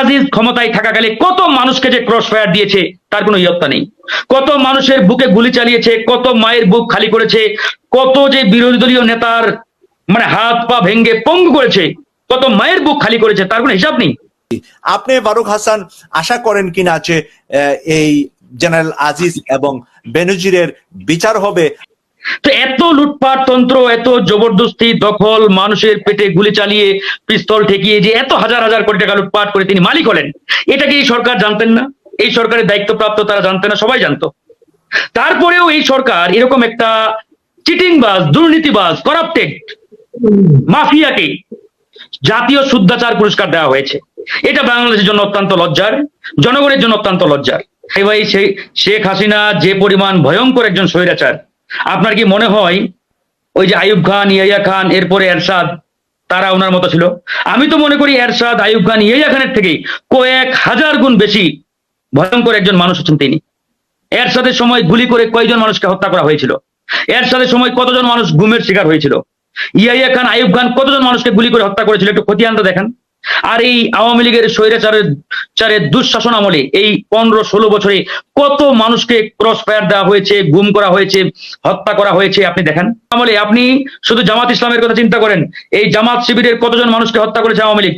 আজিজ ক্ষমতায় থাকাকালে কত মানুষকে যে ক্রস ফায়ার দিয়েছে তার কোনো ইয়ত্তা নেই। কত মানুষের বুকে গুলি চালিয়েছে কত মায়ের বুক খালি করেছে কত যে বিরোধী দলীয় নেতার মানে হাত পা ভেঙ্গে পঙ্গু করেছে কত মায়ের বুক খালি করেছে তার কোনো হিসাব নেই। আপনি ফারুক হাসান আশা করেন কিনা যে এই জেনারেল আজিজ এবং বেনজিরের বিচার হবে? তো এত লুটপাট তন্ত্র এত জবরদস্তি, দখল, মানুষের পেটে গুলি চালিয়ে পিস্তল ঠেকিয়ে যে এত হাজার হাজার কোটি টাকা লুটপাট করে তিনি মালিক হলেন, এটা কি সরকার জানতেন না? এই সরকারের দায়িত্বপ্রাপ্ত তারা জানতেন না? সবাই জানতো। তারপরেও এই সরকার এরকম একটা চিটিংবাজ, দুর্নীতিবাজ করাপ্টেড মাফিয়াকে জাতীয় শুদ্ধাচার পুরস্কার দেওয়া হয়েছে। এটা বাংলাদেশের জন্য অত্যন্ত লজ্জার, জনগণের জন্য অত্যন্ত লজ্জার। ভাই শেখ হাসিনা যে পরিমাণ ভয়ঙ্কর একজন স্বৈরাচার আপনার কি মনে হয় ওই যে আয়ুব খান ইয়াইয়া খান, এরপরে এরশাদ, তারা ওনার মতো ছিল? আমি তো মনে করি এরশাদ, আইয়ুব খান ইয়াইয়া খানের থেকে কয়েক হাজার গুণ বেশি ভয়ঙ্কর একজন মানুষ হচ্ছেন তিনি। এরশাদের সময় গুলি করে কয়জন মানুষকে হত্যা করা হয়েছিল? এরশাদের সময় কতজন মানুষ গুমের শিকার হয়েছিল? ইয়াইয়া খান আয়ুব খান কতজন মানুষকে গুলি করে হত্যা করেছিল? একটু খতিয়ানটা দেখেন। আর এই আওয়ামী লীগের স্বৈরাচারের চারের দুঃশাসন আমলে এই পনেরো ষোলো বছরে কত মানুষকে ক্রস ফায়ার দেওয়া হয়েছে, গুম করা হয়েছে, হত্যা করা হয়েছে, আপনি দেখেন। আমলে আপনি শুধু জামাত ইসলামের কথা চিন্তা করেন, এই জামাত শিবিরের কতজন মানুষকে হত্যা করেছে আওয়ামী লীগ?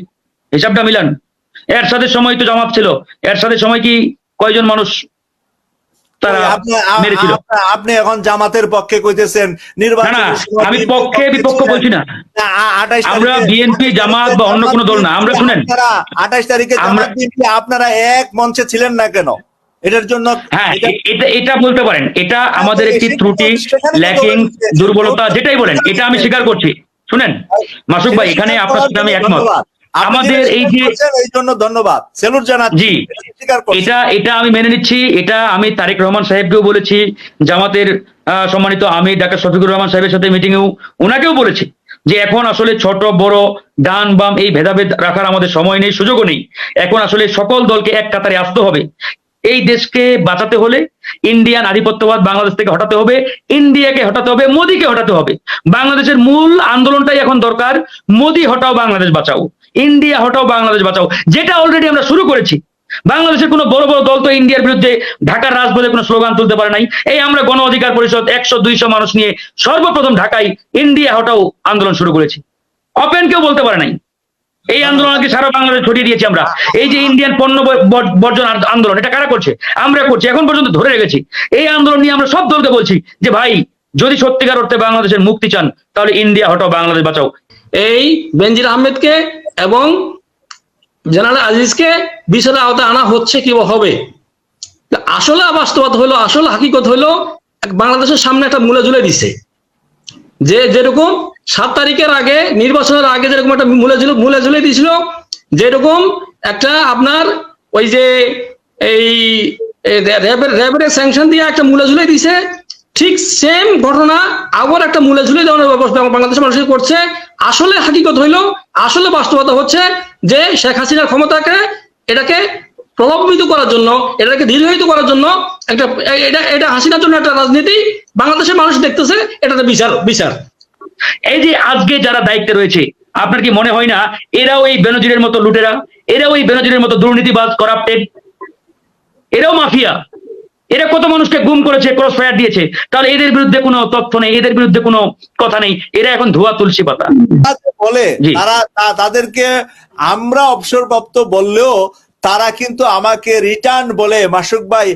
হিসাবটা মিলান। এর সাথে সময় তো জামাত ছিল। এর সাথে সময় কি কয়জন মানুষ তারা মেরেছিল। আপনি- আপনি এখন জামাতের পক্ষে কইতেছেন নির্বাচন আমি পক্ষে বিপক্ষ বলছি না। আমরা বিএনপি জামাত বা অন্য কোনো দল না। আমরা শুনেন। আঠাশ তারিখে আমরা- আপনারা এক মঞ্চে ছিলেন না কেন? এটার জন্য হ্যাঁ এটা- এটা বলতে পারেন। এটা আমাদের একটি ত্রুটি ল্যাকিং দুর্বলতা যেটাই বলেন এটা আমি স্বীকার করছি। শুনেন মাসুক ভাই এখানে আপনার সাথে আমি একমত। আমাদের এই যে এই জন্য ধন্যবাদ। সেলুট জানাচ্ছি জি। এটা এটা আমি মেনে নিচ্ছি এটা আমি তারেক রহমান সাহেবকেও বলেছি জামাতের সম্মানিত আমি ডাক্তার শফিকুর রহমান সাহেবের সাথে মিটিংয়েও ওনাকেও বলেছি যে এখন আসলে ছোট বড় ডান বাম এই ভেদাভেদ রাখার আমাদের সময় নেই সুযোগও নেই। এখন আসলে সকল দলকে এক কাতারে আসতে হবে। এই দেশকে বাঁচাতে হলে ইন্ডিয়ান আধিপত্যবাদ বাংলাদেশ থেকে হটাতে হবে ইন্ডিয়াকে হটাতে হবে মোদীকে হটাতে হবে। বাংলাদেশের মূল আন্দোলনটাই এখন দরকার মোদী হটাও বাংলাদেশ বাঁচাও। ইন্ডিয়া, হটাও বাংলাদেশ বাঁচাও। যেটা অলরেডি আমরা শুরু করেছি। বাংলাদেশের কোনো বড় বড় দল তো ইন্ডিয়ার বিরুদ্ধে ঢাকার রাজপথে কোনো স্লোগান তুলতে পারে নাই। এই আমরা গণ অধিকার পরিষদ একশো, দুইশো মানুষ নিয়ে সর্বপ্রথম ঢাকায় ইন্ডিয়া, হটাও আন্দোলন শুরু করেছি। ওপেন কেউ বলতে পারে নাই। এই আন্দোলনকে সারা বাংলাদেশ ছড়িয়ে দিয়েছি আমরা। এই যে ইন্ডিয়ান পণ্য বর্জন আন্দোলন, এটা কারা করছে? আমরা করছি, এখন পর্যন্ত ধরে রেখেছি। এই আন্দোলন নিয়ে আমরা সব দলকে বলছি যে, ভাই, যদি সত্যিকার অর্থে বাংলাদেশের মুক্তি চান, তাহলে ইন্ডিয়া, হটাও বাংলাদেশ বাঁচাও। এই বেনজির আহমেদকে এবং জেনারেল আজিজকে বিচারের আওতায় আনা হচ্ছে কি হবে? আসলে বাস্তবতা হলো, আসলে হাকিকত হলো বাংলাদেশের সামনে একটা মূলে ঝুলে দিছে। যে যেরকম সাত তারিখের আগে, নির্বাচনের আগে যেরকম একটা মূলে ঝুলে মূলে ঝুলে দিয়েছিল যেরকম একটা আপনার ওই যে এই র্যাবের র্যাবের স্যাংশন দিয়ে একটা মূলে ঝুলে দিছে ঠিক সেম ঘটনা আবার একটা মূলে ঝুলে দেওয়ার ব্যবস্থা বাংলাদেশের মানুষের করছে। আসলে হাকিকত হইল, আসলে বাস্তবতা হচ্ছে যে শেখ হাসিনার ক্ষমতাকে এটাকে প্রভাবিত করার জন্য, এটাকে দীর্ঘায়িত করার জন্য একটা, এটা এটা হাসিনার জন্য একটা রাজনীতি বাংলাদেশের মানুষ দেখতেছে এটাতে বিচার বিচার। এই যে আজকে যারা দায়িত্বে রয়েছে, আপনার কি মনে হয় না এরাও এই বেনজিরের মতো লুটেরা? এরাও এই বেনজিরের মতো দুর্নীতিবাজ করাপ্টেড এরাও মাফিয়া? এরা কত মানুষকে গুম করেছে ক্রস ফায়ার দিয়েছে। তাহলে এদের বিরুদ্ধে কোনো তথ্য নেই এদের বিরুদ্ধে কোনো কথা নেই। এরা এখন ধোয়া তুলসী পাতা। বলে তারা তাদেরকে আমরা অবসরপ্রাপ্ত বললেও তারা কিন্তু আমাকে রিটার্ন বলে মাসুক ভাই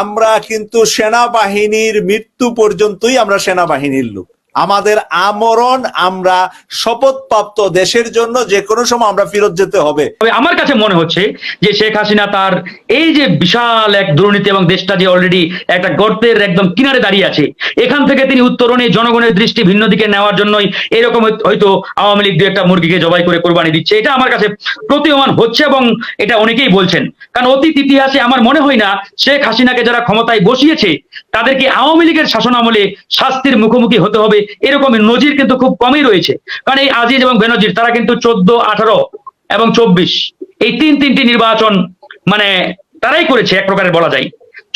আমরা কিন্তু সেনাবাহিনীর মৃত্যু পর্যন্তই আমরা সেনাবাহিনীর লোক। আমাদের আমরণ আমরা শপথপ্রাপ্ত দেশের জন্য যে কোনো সময় আমরা ফেরত যেতে হবে। তবে আমার কাছে মনে হচ্ছে যে শেখ হাসিনা তার এই যে বিশাল এক দুর্নীতি এবং দেশটা যে অলরেডি একটা গর্তের একদম কিনারে দাঁড়িয়ে আছে, এখান থেকে তিনি উত্তরণে জনগণের দৃষ্টি ভিন্ন দিকে নেওয়ার জন্যই এরকম হয়তো- আওয়ামী লীগ দু একটা মুরগিকে জবাই করে কোরবানি দিচ্ছে। এটা আমার কাছে প্রতীয়মান হচ্ছে এবং এটা অনেকেই বলছেন। কারণ অতীত ইতিহাসে আমার মনে হয় না শেখ হাসিনাকে যারা ক্ষমতায় বসিয়েছে তাদেরকে আওয়ামী লীগের শাসন আমলে শাস্তির মুখোমুখি হতে হবে। এরকম নজির কিন্তু খুব কমই রয়েছে। কারণ এই আজিজ এবং বেনজির তারা কিন্তু চোদ্দ আঠারো এবং চব্বিশ এই তিন তিনটি নির্বাচন মানে তারাই করেছে এক প্রকারের বলা যায়।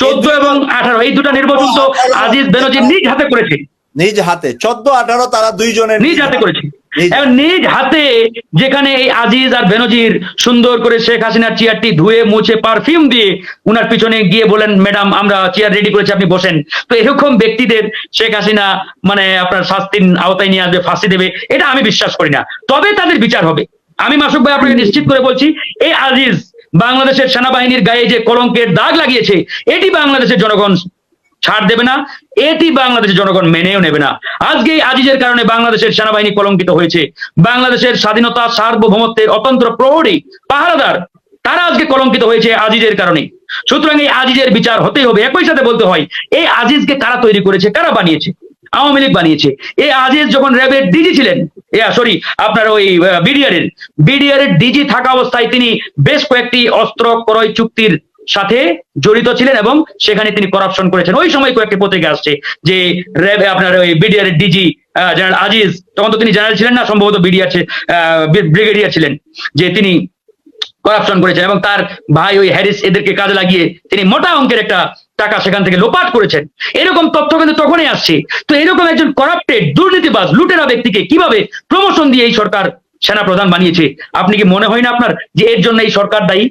চোদ্দ এবং আঠারো এই দুটা নির্বাচন তো আজিজ বেনজির নিজ হাতে করেছে। নিজ হাতে চোদ্দ আঠারো তারা দুইজনের নিজ হাতে করেছে। নিজ- হাতে যেখানে এই আজিজ আর বেনজির সুন্দর করে শেখ হাসিনার চেয়ারটি ধুয়ে মুছে পারফিউম দিয়ে উনার পিছনে গিয়ে বলেন ম্যাডাম আমরা চেয়ার রেডি করেছি আপনি বসেন। তো এরকম ব্যক্তিদের শেখ হাসিনা মানে আপনার শাস্তির আওতায় নিয়ে আসবে ফাঁসি দেবে এটা আমি বিশ্বাস করি না। তবে তাদের বিচার হবে। আমি মাসুক ভাই আপনাকে নিশ্চিত করে বলছি এই আজিজ বাংলাদেশের সেনাবাহিনীর গায়ে যে কলঙ্কের দাগ লাগিয়েছে এটি বাংলাদেশের জনগণ ছাড় দেবে না। এটি বাংলাদেশের জনগণ মেনেও নেবে না। আজকে আজিজের কারণে বাংলাদেশের সেনাবাহিনী কলঙ্কিত হয়েছে। বাংলাদেশের স্বাধীনতা, সার্বভৌমত্বের অতন্ত্র প্রহরী পাহারাদার, তারা আজকে কলঙ্কিত হয়েছে আজিজের কারণে। সুতরাং এই আজিজের বিচার হতেই হবে। একই সাথে বলতে হয়, এই আজিজকে কারা তৈরি করেছে, কারা বানিয়েছে? আওয়ামী লীগ বানিয়েছে। এই আজিজ যখন র্যাবের ডিজি ছিলেন সরি, আপনার ওই বিডিআর এর বিডিআর এর ডিজি থাকা অবস্থায় তিনি বেশ কয়েকটি অস্ত্র, ক্রয় চুক্তির সাথে জড়িত ছিলেন এবং সেখানে তিনি করাপশন করেছেন। ওই সময় কয়েকটি পত্রিকা আসছে যে আপনার ওই বিডিআর ডিজি জেনারেল আজিজ তখন তো তিনি জেনারেল ছিলেন না, সম্ভবত বিডিআর ব্রিগেডিয়ার ছিলেন, যে তিনি করাপশন করেছেন এবং তার ভাই ওই হ্যারিস এদেরকে কাজে লাগিয়ে তিনি মোটা অঙ্কের একটা টাকা সেখান থেকে লোপাট করেছেন। এরকম তথ্য কিন্তু তখনই আসছে। তো এরকম একজন করাপ্টেড দুর্নীতিবাজ, লুটেরা ব্যক্তিকে কীভাবে প্রমোশন দিয়ে এই সরকার সেনা প্রধান বানিয়েছে? আপনি কি মনে হয় না আপনার যে এর জন্য এই সরকার দায়ী?